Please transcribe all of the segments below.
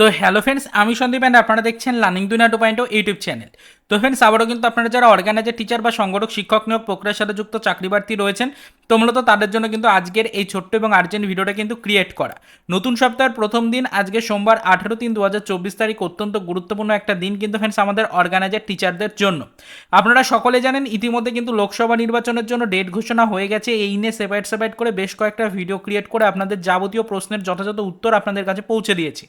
তো hello friends আমি Sandeep and আপনারা দেখছেন learning Duniya two point YouTube channel তো ফ্রেন্ডস আবারও কিন্তু আপনারা যারা অর্গানাইজার টিচার বা সংগঠক, শিক্ষক নিয়োগ প্রক্রিয়ার সাথে যুক্ত চাকরি প্রার্থী রয়েছেন তো মূলত তাদের জন্য কিন্তু আজকের এই ছোট্ট এবং আর্জেন্ট ভিডিওটা কিন্তু ক্রিয়েট করা। নতুন সপ্তাহের প্রথম দিন, আজকে সোমবার আঠেরো তিন দু তারিখ অত্যন্ত গুরুত্বপূর্ণ একটা দিন কিন্তু ফ্রেন্ডস আমাদের অর্গানাইজার টিচারদের জন্য। আপনারা সকলে জানেন, ইতিমধ্যে কিন্তু লোকসভা নির্বাচনের জন্য ডেট ঘোষণা হয়ে গেছে। এই নিয়ে সেপারেট সেপারেট করে বেশ কয়েকটা ভিডিও ক্রিয়েট করে আপনাদের যাবতীয় প্রশ্নের যথাযথ উত্তর আপনাদের কাছে পৌঁছে দিয়েছি।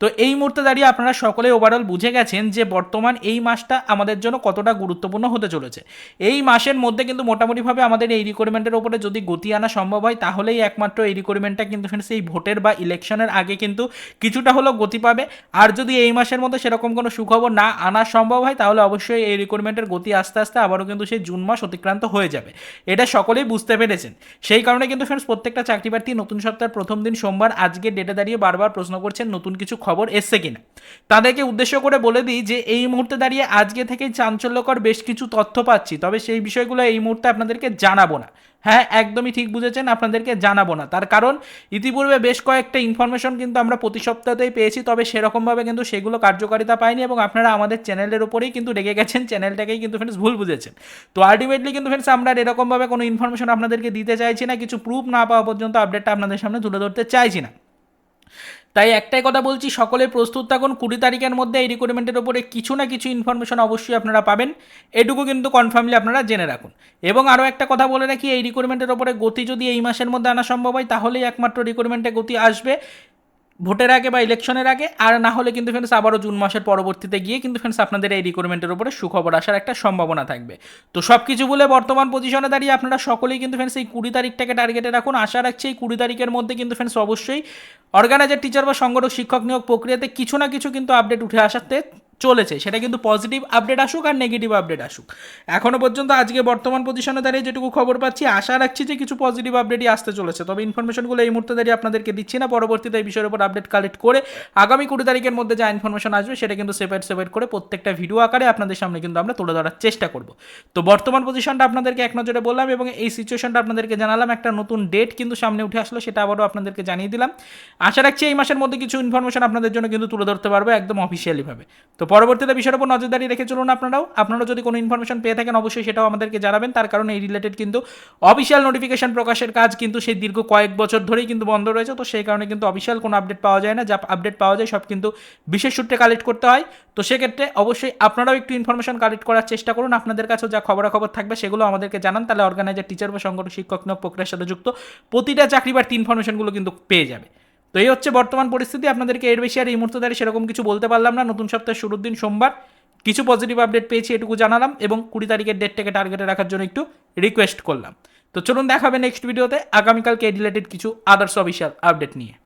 তো এই মুহূর্তে দাঁড়িয়ে আপনারা সকলে ওভারঅল বুঝে গেছেন যে বর্তমান এই মাসটা আমাদের জন্য কতটা গুরুত্বপূর্ণ হতে চলেছে। এই মাসের মধ্যে কিন্তু মোটামুটিভাবে আমাদের এই রিকোয়ারমেন্টের উপরে যদি গতি আনা সম্ভব হয়, তাহলেই একমাত্র এই রিকোয়ারমেন্টটা কিন্তু এই ভোটের বা ইলেকশনের আগে কিন্তু কিছুটা হলেও গতি পাবে। আর যদি এই মাসের মধ্যে সেরকম কোনো সুখবর না আনা সম্ভব হয়, তাহলে অবশ্যই এই রিকোয়ারমেন্টের গতি আস্তে আস্তে আবারও কিন্তু সেই জুন মাস অতিক্রান্ত হয়ে যাবে। এটা সকলেই বুঝতে পেরেছেন। সেই কারণে কিন্তু ফ্রেন্ডস প্রত্যেকটা চাকরি প্রার্থী নতুন সপ্তাহের প্রথম দিন সোমবার আজকে ডেটে দাঁড়িয়ে বারবার প্রশ্ন করছেন, নতুন কিছু খবর এসছে কিনা? তাদেরকে উদ্দেশ্য করে বলে দিই যে, এই মুহূর্তে দাঁড়িয়ে আজকে থেকেই চাঞ্চল্যকর বেশ কিছু তথ্য পাচ্ছি। তবে সেই বিষয়গুলো এই মুহূর্তে আপনাদেরকে জানাব না। হ্যাঁ একদমই ঠিক বুঝেছেন, আপনাদেরকে জানাব না। তার কারণ, ইতিপূর্বে বেশ কয়েকটা ইনফরমেশন কিন্তু আমরা প্রতি সপ্তাহতেই পেয়েছি, তবে সেরকমভাবে কিন্তু সেগুলো কার্যকারিতা পায়নি এবং আপনারা আমাদের চ্যানেলের উপরেই কিন্তু রেগে গেছেন চ্যানেলটাকেই কিন্তু ফ্রেন্ডস ভুল বুঝেছেন। তো আলটিমেটলি কিন্তু ফ্রেন্ডস আমরা এরকমভাবে কোনো ইনফরমেশন আপনাদেরকে দিতে চাইছি না, কিছু প্রুফ না পাওয়া পর্যন্ত আপডেটটা আপনাদের সামনে তুলে ধরতে চাইছি না। তাই একটাই কথা বলছি সকলে প্রস্তুত থাকুন। কুড়ি তারিখের মধ্যে এই রিক্রুটমেন্টের উপরে কিছু না কিছু ইনফরমেশন অবশ্যই আপনারা পাবেন। এটুকু কিন্তু কনফার্মলি আপনারা জেনে রাখুন। এবং আরও একটা কথা বলে রাখি, এই রিক্রুটমেন্টের উপরে গতি যদি এই মাসের মধ্যে আনা সম্ভব হয়, তাহলেই একমাত্র রিক্রুটমেন্টে গতি আসবে। ভোটের আগে বা ইলেকশনের আগে, আর না হলে কিন্তু ফ্রেন্ডস আবারও জুন মাসের পরবর্তীতে গিয়ে কিন্তু ফ্রেন্ডস আপনাদের এই রিক্রুটমেন্টের উপরে সুখবর আসার একটা সম্ভাবনা থাকবে। তো সব কিছু বলে বর্তমান পজিশনে দাঁড়িয়ে আপনারা সকলেই কিন্তু ফ্রেন্ডস এই কুড়ি তারিখটাকে টার্গেটে রাখুন। আশা রাখছি এই কুড়ি তারিখের মধ্যে কিন্তু ফ্রেন্ডস অবশ্যই অর্গানাইজার টিচার বা সংগঠক, শিক্ষক নিয়োগ প্রক্রিয়াতে কিছু না কিছু কিন্তু আপডেট উঠে আসাতে চলেছে, সেটা কিন্তু পজিটিভ আপডেট আসুক আর নেগেটিভ আপডেট আসুক। এখনও পর্যন্ত আজকে বর্তমান পজিশনে দাঁড়িয়ে যেটুকু খবর পাচ্ছি, আশা রাখছি যে কিছু পজিটিভ আপডেটই আসতে চলেছে। তবে ইনফরমেশনগুলো এই মুহূর্তে দাঁড়িয়ে আপনাদেরকে দিচ্ছি না, পরবর্তীতে এই বিষয়ের উপর আপডেট কালেক্ট করে আগামী কুড়ি তারিখের মধ্যে যা ইনফরমেশন আসবে, সেটা কিন্তু সেপারেট সেপারেট করে প্রত্যেকটা ভিডিও আকারে আপনাদের সামনে কিন্তু আমরা তুলে ধরার চেষ্টা করব। তো বর্তমান পজিশনটা আপনাদেরকে এক নজরে বললাম এবং এই সিচুয়েশনটা আপনাদেরকে জানালাম, একটা নতুন ডেট কিন্তু সামনে উঠে আসলো, সেটা আবারও আপনাদেরকে জানিয়ে দিলাম। আশা রাখছি এই মাসের মধ্যে কিছু ইনফরমেশন আপনাদের জন্য কিন্তু তুলে ধরতে পারব একদম অফিসিয়ালিভাবে তো পরবর্তীতে বিষয়ের উপর নজরদারি রেখে চলুন আপনারাও। আপনারা যদি কোনো ইনফরমেশন পেয়ে থাকেন, অবশ্যই সেটাও আমাদেরকে জানাবেন। তার কারণ এই রিলেটেড কিন্তু অফিসিয়াল নোটিফিকেশন প্রকাশের কাজ কিন্তু সেই দীর্ঘ কয়েক বছর ধরেই কিন্তু বন্ধ রয়েছে। তো সেই কারণে কিন্তু অফিসিয়াল কোনো আপডেট পাওয়া যায় না। যা আপডেট পাওয়া যায় সব কিন্তু বিশেষ সূত্রে কালেক্ট করতে হয়। তো সেক্ষেত্রে অবশ্যই আপনারাও একটু ইনফরমেশন কালেক্ট করার চেষ্টা করুন। আপনাদের কাছেও যা খবরাখবর থাকবে সেগুলো আমাদেরকে জানান। তাহলে অর্গানাইজার টিচার বা সংগঠন শিক্ষক নিয়োগ প্রক্রিয়ার সাথে যুক্ত প্রতিটা চাকরি প্রার্থী ইনফরমেশনগুলো কিন্তু পেয়ে যাবে। তো এই হচ্ছে বর্তমান পরিস্থিতি। আপনাদেরকে এর বেশি আর এই মুহূর্তে দাঁড়িয়ে সেরকম কিছু বলতে পারলাম না। নতুন সপ্তাহের শুরুর দিন সোমবার। কিছু পজিটিভ আপডেট পেয়েছি এটুকু জানালাম এবং কুড়ি তারিখের ডেটটাকে টার্গেটে রাখার জন্য একটু রিকোয়েস্ট করলাম। তো চলুন দেখাবে নেক্সট ভিডিওতে আগামীকালকে রিলেটেড কিছু আদার্স অফিসিয়াল আপডেট নিয়ে।